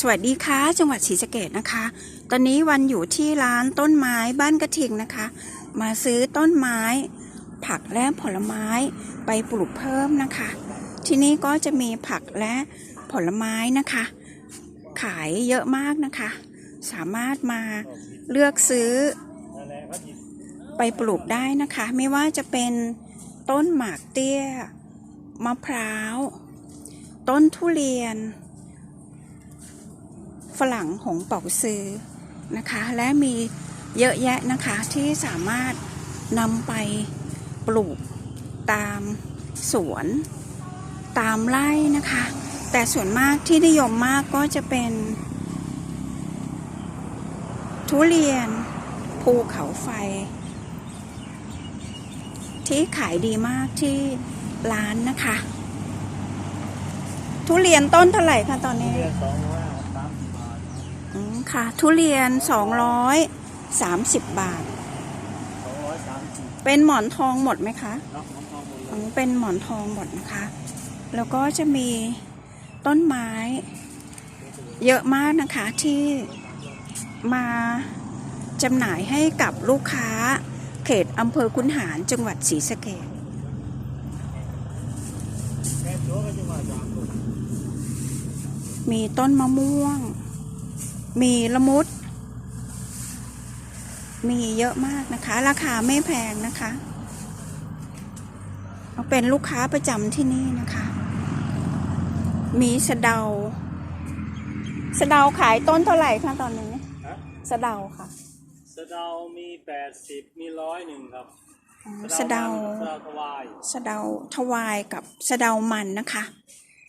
สวัสดีค่ะ จังหวัดศรีสะเกดนะคะ ตอนนี้วันอยู่ที่ร้านต้นไม้บ้านกระทิงนะคะ มาซื้อต้นไม้ ผักและผลไม้ไปปลูกเพิ่มนะคะ ที่นี่ก็จะมีผักและผลไม้นะคะ ขายเยอะมากนะคะ สามารถมาเลือกซื้อ ไปปลูกได้นะคะ ไม่ว่าจะเป็นต้นหมากเตี้ย มะพร้าว ต้นทุเรียน ฝรั่งหงเป่าซือนะคะ และมีเยอะแยะนะคะที่สามารถนำไปปลูกตามสวนตามไร่นะคะ แต่ส่วนมากที่นิยมมากก็จะเป็น ทุเรียนภูเขาไฟ ที่ขายดีมากที่ร้านนะคะ ทุเรียนต้นเท่าไหร่คะตอนนี้ ค่ะ ทุเรียน 230 บาทสองร้อยสามสิบเป็นหมอนทองหมดไหมคะเนาะของทองหมดเลอืยมเป็นหมอนทองหมดนะคะ แล้วก็จะมีต้นไม้ เยอะมากนะคะที่มาจำหน่ายให้กับลูกค้าเขตอำเภอคุนหารจังหวัดศรีสะเกษแค่ตัวก็จะมาจากมีต้นมะม่วง มีละมุด มีเยอะมากนะคะ ราคาไม่แพงนะคะเราเป็นลูกค้าประจำที่นี่นะคะ มีสะเดา สะเดาขายต้นเท่าไหร่คะตอนนี้ฮะสะเดาค่ะ สะเดามีแปดสิบมีร้อยหนึ่งครับอ๋อสะเดา สะเดาถวาย สะเดาทวายกับสะเดามันนะคะ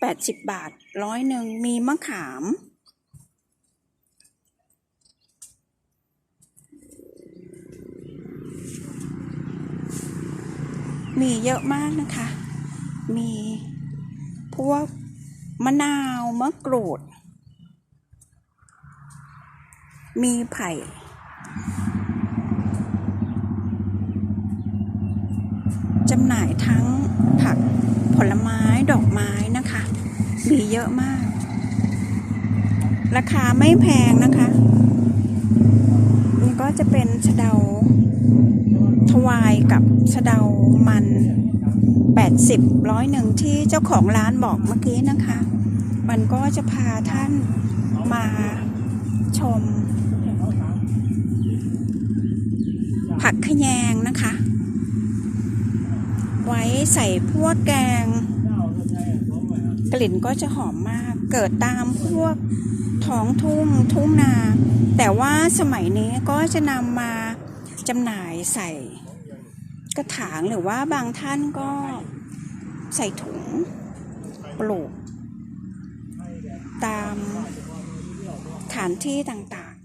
แปดสิบบาทร้อยหนึ่งมีมะขาม มีเยอะมากนะคะ มีพวกมะนาวมะกรูด มีไผ่ จำหน่ายทั้งผักผลไม้ดอกไม้นะคะ มีเยอะมาก ราคาไม่แพงนะคะนี่ก็จะเป็นสะเดา ทวายกับสะเดามัน 80ร้อยหนึ่งที่เจ้าของร้านบอกเมื่อกี้นะคะ มันก็จะพาท่านมาชม ผักขยงนะคะ ไว้ใส่พวกแกง กลิ่นก็จะหอมมากเกิดตามพวกท้องทุ่งทุ่งนา แต่ว่าสมัยนี้ก็จะนำมา จำหน่ายใส่กระถางหรือว่าบางท่านก็ใส่ถุงปลูก ตามฐานที่ต่าง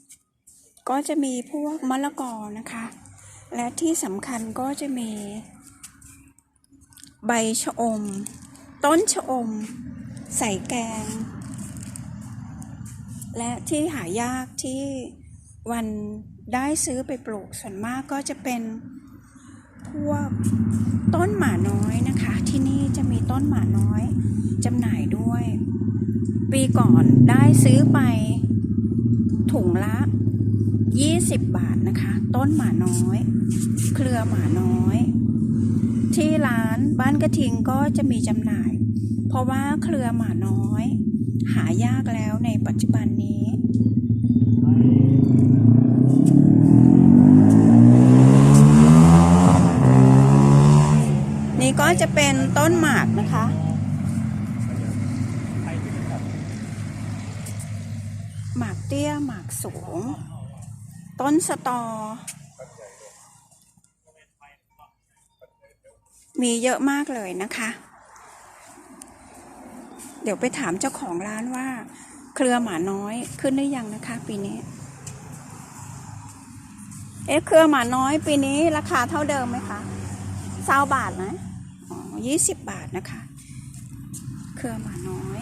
ๆ ก็จะมีพวกมะละกอนะคะ และที่สำคัญก็จะมี ใบชะอม ต้นชะอม ใส่แกง และที่หายากที่วัน ได้ซื้อไปปลูกส่วนมากก็จะเป็นพวกต้นหมาน้อยนะคะ ที่นี่จะมีต้นหมาน้อยจำหน่ายด้วย ปีก่อนได้ซื้อไปถุงละ 20 บาทนะคะ ต้นหมาน้อย เครือหมาน้อย ที่ร้านบ้านกระทิงก็จะมีจำหน่าย เพราะว่าเครือหมาน้อย หายากแล้วในปัจจุบันนี้ ก็จะเป็นต้นหมากนะคะ หมากเตี้ยหมากสูง ต้นสตอ มีเยอะมากเลยนะคะ เดี๋ยวไปถามเจ้าของร้านว่า เครือหมาน้อยขึ้นหรือยังนะคะ ปีนี้ เอ๊ะเครือหมาน้อยปีนี้ราคาเท่าเดิมไหมคะเศาบาทนะ อ๋อยี่สิบบาทนะคะ เครือหมาน้อย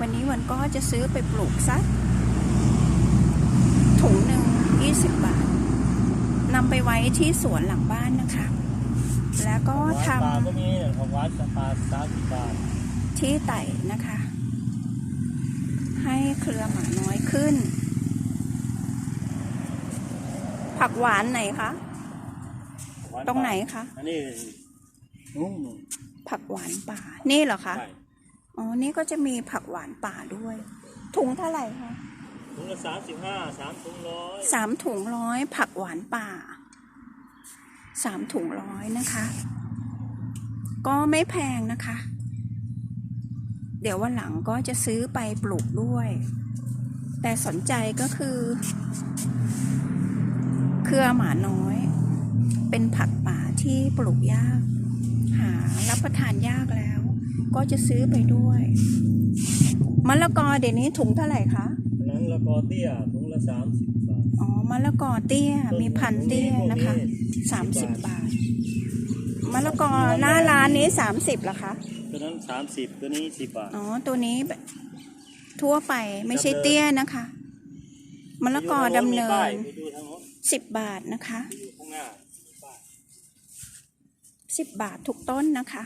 วันนี้วันก็จะซื้อไปปลูกสักถุงหนึ่งยี่สิบบาทนำไปไว้ที่สวนหลังบ้านนะคะ แล้วก็ทปลาก็มีของวัดปลาสามสิบบาทำที่ไต่นะคะ ให้เครือหมาน้อยขึ้น ผักหวานไหนคะ ตรงไหนคะ อันนี้นุ่ม ผักหวานป่า นี่เหรอคะ ใช่อ๋อ นี่ก็จะมีผักหวานป่าด้วย ถุงเท่าไหร่คะถุงละสามสิบห้าสามถุงร้อยสามถุงร้อยผักหวานป่า สามถุงร้อยนะคะ ก็ไม่แพงนะคะ เดี๋ยววันหลังก็จะซื้อไปปลูกด้วย แต่สนใจก็คือเครือหมาน้อย เป็นผักป่าที่ปลูกยาก หารับประทานยากแล้ว ก็จะซื้อไปด้วยมะละกอเดี๋ยวนี้ถุงเท่าไหร่คะอันนั้นละกอเตี้ยถุงละสามสิบบาทอ๋อมะละกอเตี้ยมีพันธุ์เตี้ยนะคะสามสิบบาทมะละกอหน้าร้านนี้สามสิบเหรอคะตัวนั้นสามสิบตัวนี้สิบบาทอ๋อตัวนี้แบบทั่วไปไม่ใช่เตี้ยนะคะมะละกอดำเนิมีป้ายนไปดูทางโน้นสิบบาทนะคะ ไปดูข้างหน้ามีป้ายสิบบาททุกต้นนะคะ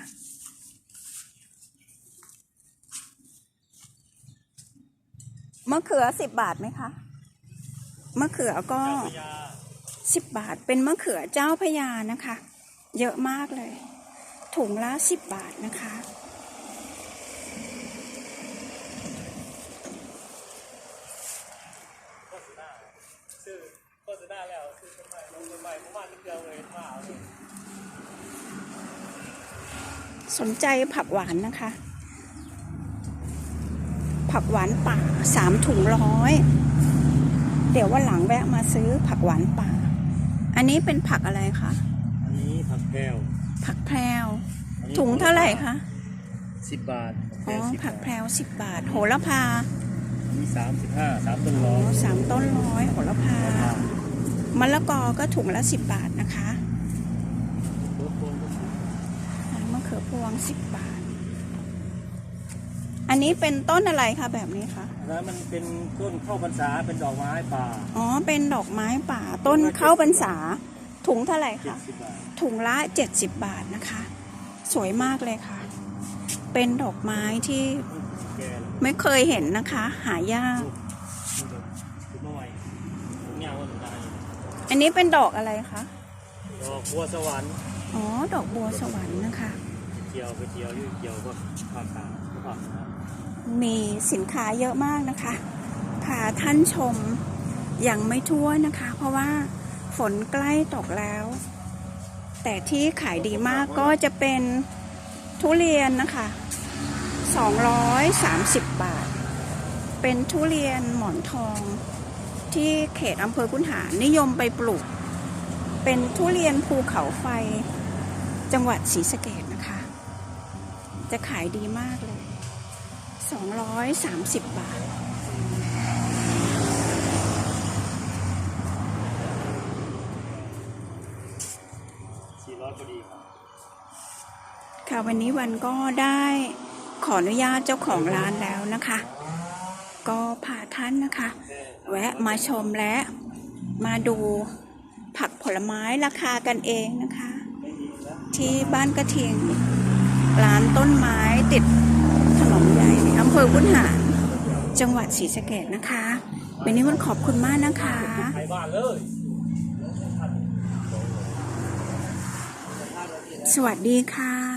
มะเขือสิบบาทไหมคะ มะเขือก็เจ้าพระยาสิบบาทเป็นมะเขือเจ้าพระยานะคะ เยอะมากเลย ถุงละสิบบาทนะคะ ซื้อโฆษณาแล้วซื้อต้นไม้ลงต้นไม้ประมาณนิดเดียวเลยมาเอาเลย สนใจผักหวานนะคะ ผักหวานป่าสามถุงร้อย เดี๋ยววันหลังแวะมาซื้อผักหวานป่า อันนี้เป็นผักอะไรคะ อันนี้ผักแพรวผักแพรวอันนี้ถุงเท่าไหร่คะสิบบาทอ๋อ10ผักบาทแพรวสิบบาท โหระพาอันนี้สามสิบห้าสามต้นอ๋ร้ออยสามต้นร้อยโหระพามะละกอก็ถุงละสิบบาทนะคะ ตัวโคนก็สิบ มะเขือ พวงสิบบาท อันนี้เป็นต้นอะไรคะแบบนี้คะอันนั้นมันเป็นต้นเข้าพรรษาเป็นดอกไม้ป่า อ๋อ เป็นดอกไม้ป่า ต้นเข้าพรรษา ถุงเท่าไหร่เจ็ดคะสิบบาทถุงละเจ็ดสิบบาทนะคะ สวยมากเลยค่ะ เป็นดอกไม้ที่แก่แล้วไม่เคยเห็นนะคะ หายากลูกลูกน้อยลูกยาวก็หนึ่งได้อันนี้เป็นดอกอะไรคะ ดอกบัวสวรรค์ อ๋อ ดอกบัวสวรรค์นะคะ เกี่ยวไปเกี่ยวอยู่เกี่ยวก็ภาคกลางก็ภาคเหนือมีสินค้าเยอะมากนะคะพาท่านชมยังไม่ทั่วนะคะ เพราะว่าฝนใกล้ตกแล้ว แต่ที่ขายดีมากก็จะเป็นทุเรียนนะคะ 230 บาท เป็นทุเรียนหมอนทอง ที่เขตอำเภอคุนหารนิยมไปปลูก เป็นทุเรียนภูเขาไฟจังหวัดศรีสะเกด จะขายดีมากเลย 230 บาทสี่ร้อยพอดีครับค่ะวันนี้วันก็ได้ขออนุญาตเจ้าของร้านแล้วนะคะ ก็พาท่านนะคะ แวะมาชมและมาดูผักผลไม้ราคากันเองนะคะ ที่บ้านกระเทียง ร้านต้นไม้ติดถนนใหญ่อำเภอพุนหารจังหวัดศรีสะเกดนะคะ วันนี้วันขอบคุณมากนะคะไปบ้านเลยสวัสดีค่ะ